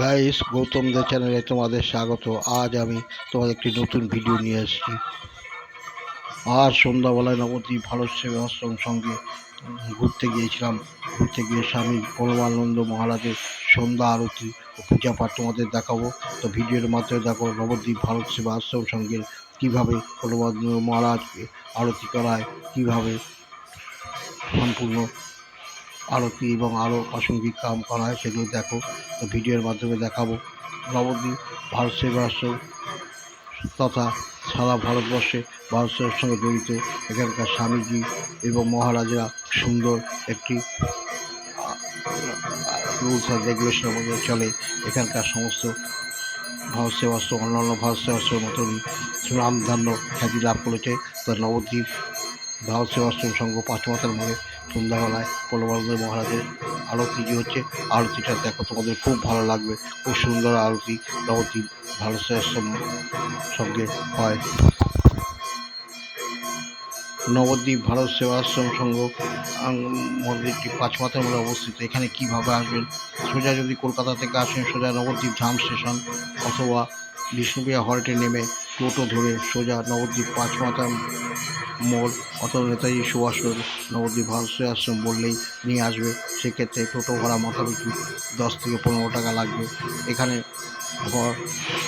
Guys Gautam দে চ্যানেলে তোমাদের স্বাগত। আজ আমি তোমাদের একটি নতুন ভিডিও নিয়ে এসেছি। আজ সন্ধ্যাবেলায় নবদ্বীপ ভারত সেবা আশ্রম সঙ্গে ঘুরতে গিয়েছিলাম। ঘুরতে গিয়ে স্বামী পরমানন্দ মহারাজের সন্ধ্যা আরতি ও পূজা পাঠ তোমাদের দেখাবো। তো ভিডিওর মাধ্যমে দেখো নবদ্বীপ ভারত সেবা আশ্রম সঙ্গে কীভাবে পরমানন্দ মহারাজকে আরতি করায়, কীভাবে সম্পূর্ণ আরতি এবং আরও প্রাসঙ্গিক কাম করা হয় সেগুলো দেখো। তো ভিডিওর মাধ্যমে দেখাবো। নবদ্বীপ, ভারত সেবাশ্রম তথা সারা ভারতবর্ষে ভারত সেবার সঙ্গে জড়িত। এখানকার স্বামীজি এবং মহারাজরা সুন্দর একটি রুলস অ্যান্ড রেগুলেশনের মধ্যে চলে। এখানকার সমস্ত ভারত সেবাশ্রম অন্যান্য ভারত সেবাশ্রমের মতনই সুনামধান্য খ্যাতি লাভ করেছে। তো নবদ্বীপ, ভারত সেবাশ্রম সংঘ পাঁচ মাতার মোড়ে সন্ধ্যাবেলায় পলবানন্দ মহারাজের আরতি যে হচ্ছে, আরতিটা দেখো তোমাদের খুব ভালো লাগবে। খুব সুন্দর আরতি ভারত সেবাশ্রম সঙ্গে হয়। নবদ্বীপ ভারত সেবাশ্রম সংঘ মন্দিরটি পাঁচমাথার মোড়ে অবস্থিত। এখানে কীভাবে আসবেন? সোজা যদি কলকাতা থেকে আসেন, সোজা নবদ্বীপ ধাম স্টেশন অথবা বিষ্ণুপ্রিয়া হল্টে নেমে টোটো ধরে সোজা নবদ্বীপ পাঁচমাথা মোড় অথবা নেতাজি সুভাষ নবদ্বীপ ভারত আশ্রম বললেই নিয়ে আসবে, সেক্ষেত্রে টোটো ভাড়া মাথা পিছু দশ থেকে পনেরো টাকা লাগবে। এখানে ঘর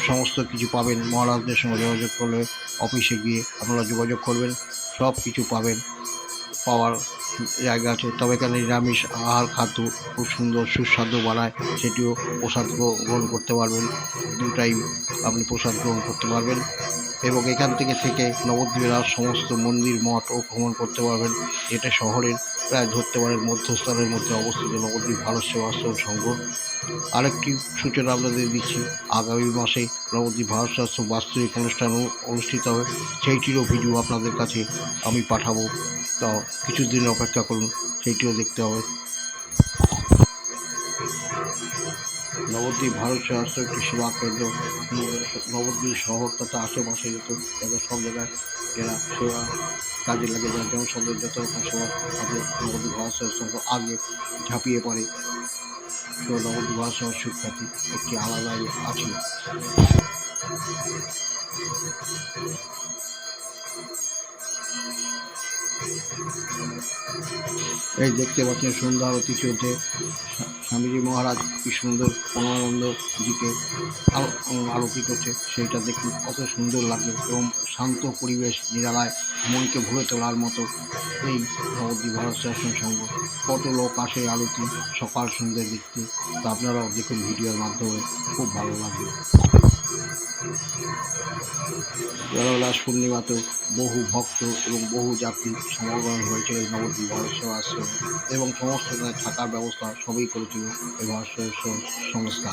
সমস্ত কিছু পাবেন, মহারাজদের সঙ্গে যোগাযোগ করলে অফিসে গিয়ে আপনারা যোগাযোগ করবেন, সব কিছু পাবেন, পাওয়ার জায়গা আছে। তবে এখানে নিরামিষ আহার খাদ্য খুব সুন্দর সুস্বাদু বানায়, সেটিও প্রসাদ গ্রহণ করতে পারবেন, দুটাই আপনি প্রসাদ গ্রহণ করতে পারবেন। এবং এখান থেকে থেকে নবদ্বীপের আর সমস্ত মন্দির মঠও ভ্রমণ করতে পারবেন। এটা শহরের প্রায় ধরতে পারেন মধ্যস্থানের মধ্যে অবস্থিত নবদ্বীপ ভারত সেবাশ্রম সংঘ। আরেকটি সূচনা আপনাদের দিচ্ছি। আগামী মাসে নবদ্বীপ ভারত সেবাশ্রম বাস্তবিক অনুষ্ঠান অনুষ্ঠিত হবে। সেইটিরও ভিডিও আপনাদের কাছে আমি পাঠাবো। তো কিছুদিন অপেক্ষা করুন, সেইটিও দেখতে হবে। নবদ্বীপ ভারত সেবাশ্রম একটি সেবা কেন্দ্র। নবদ্বীপ শহর তথা আশেপাশে যত যত সব জায়গায় এরা সেবা কাজে লাগে যারা জনসাধারণের যত রকম সেবা তাদের নবদ্বীপ ভারত সেবাশ্রম আগে ঝাঁপিয়ে পড়ে। তো নবদ্বীপ ভারত সেবার সুখ্যাতি একটি আলাদাই আছে। এই দেখতে পাচ্ছেন সন্ধ্যা আরতি চলছে স্বামীজি মহারাজ কি সুন্দর পরমানন্দ দিকে আলো- উম, আরতি করছে সেইটা দেখুন কত সুন্দর লাগে এবং শান্ত পরিবেশ নিরালায় মনকে ভরে তোলার মতো এই নবদ্বীপ ভারত শাসন সংঘ। কত লোক আসে আরতি সকাল সন্ধ্যে দেখতে তা আপনারাও দেখুন ভিডিওর মাধ্যমে খুব ভালো লাগবে। বেলালাস পূর্ণিমাতেও বহু ভক্ত এবং বহু যাত্রী সমাগম হয়েছিল এই নবদ্বীপ মহেশ্বর আশ্রম এবং সমস্ত থাকার ব্যবস্থা সবই করেছিল এই মহেশ্বর সংস্থা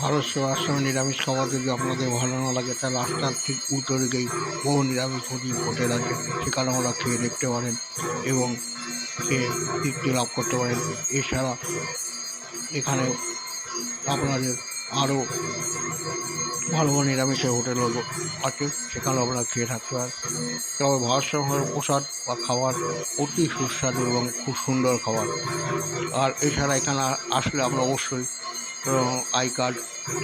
ভারত সেবাশ্রমে নিরামিষ খাবার যদি আপনাদের ভালো না লাগে, তাহলে রাস্তার ঠিক উল্টো দিকেই বহু নিরামিষ ভোজি হোটেল আছে, সেখানে ওরা খেয়ে দেখতে পারেন এবং খেয়ে তৃপ্তি লাভ করতে পারেন। এছাড়া এখানে আপনাদের আরও ভালো নিরামিষের হোটেলও আছে সেখানে আমরা খেয়ে থাকতে পারেন তবে ভারত সেবাশ্রমের প্রসাদ বা খাবার অতি সুস্বাদু এবং খুব সুন্দর খাবার। আর এছাড়া এখানে আসলে আমরা অবশ্যই আই কার্ড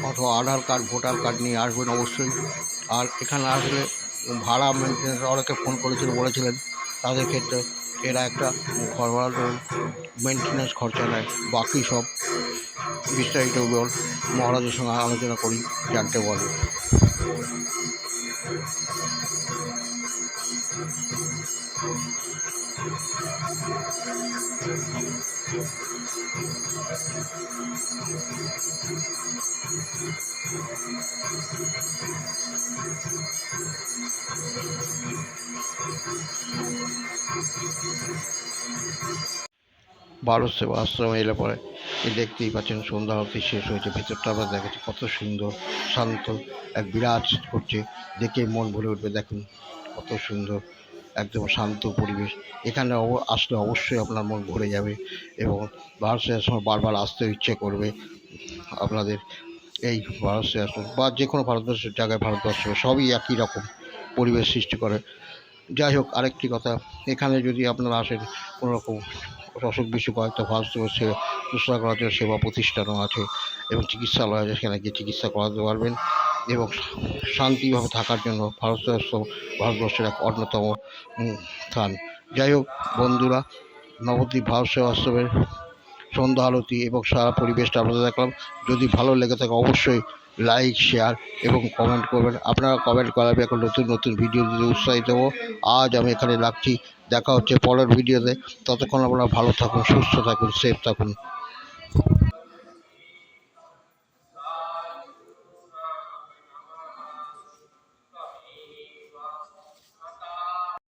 অথবা আধার কার্ড, ভোটার কার্ড নিয়ে আসবেন অবশ্যই। আর এখানে আসলে ভাড়া মেনটেন্স অনেকে ফোন করেছিল, বলেছিলেন তাদের ক্ষেত্রে এরা একটা ঘর ভাড়া ধরুন মেনটেন্যান্স খরচা নেয় বাকি সব বিস্তারিত বিবরণ মহারাজের সঙ্গে আলোচনা করি জানতে পারবেন ভারত সেবা আশ্রমে এলে পরে এই দেখতেই পাচ্ছেন সন্ধ্যা আরতি শেষ হয়েছে। ভেতরটা আমরা দেখেছি কত সুন্দর, শান্ত, এক বিরাজ করছে। দেখে মন ভরে উঠবে, দেখুন কত সুন্দর, একদম শান্ত পরিবেশ। এখানে আসলে অবশ্যই আপনার মন ভরে যাবে এবং ভারত সেবাশ্রমে বারবার আসতে ইচ্ছে করবে আপনাদের। এই ভারত সেবাশ্রম বা যে কোনো ভারতবর্ষের জায়গায় ভারতবর্ষ সবই একই রকম পরিবেশ সৃষ্টি করে। যাই হোক, আরেকটি কথা, এখানে যদি আপনারা আসেন, কোনো রকম অসুখ বিসুখ হয় তো ফার্স্ট সে শুশ্রূষা করার জন্য সেবা প্রতিষ্ঠানও আছে এবং চিকিৎসালয় আছে, সেখানে গিয়ে চিকিৎসা করাতে পারবেন এবং শান্তিভাবে থাকার জন্য ভারত সেবাশ্রম ভারতবর্ষের এক অন্যতম স্থান। যাই হোক বন্ধুরা, নবদ্বীপ ভারত সেবাশ্রমের সন্ধ্যা আরতি এবং সারা পরিবেশটা আপনাদের দেখলাম। যদি ভালো লেগে থাকে অবশ্যই লাইক, শেয়ার এবং কমেন্ট করবেন। আপনারা কমেন্ট করাবে এখন নতুন নতুন ভিডিও দিতে উৎসাহিত হব। আজ আমি এখানে রাখছি। দেখা হচ্ছে পরের ভিডিওতে। ততক্ষণ আপনারা ভালো থাকুন সুস্থ থাকুন সেফ থাকুন।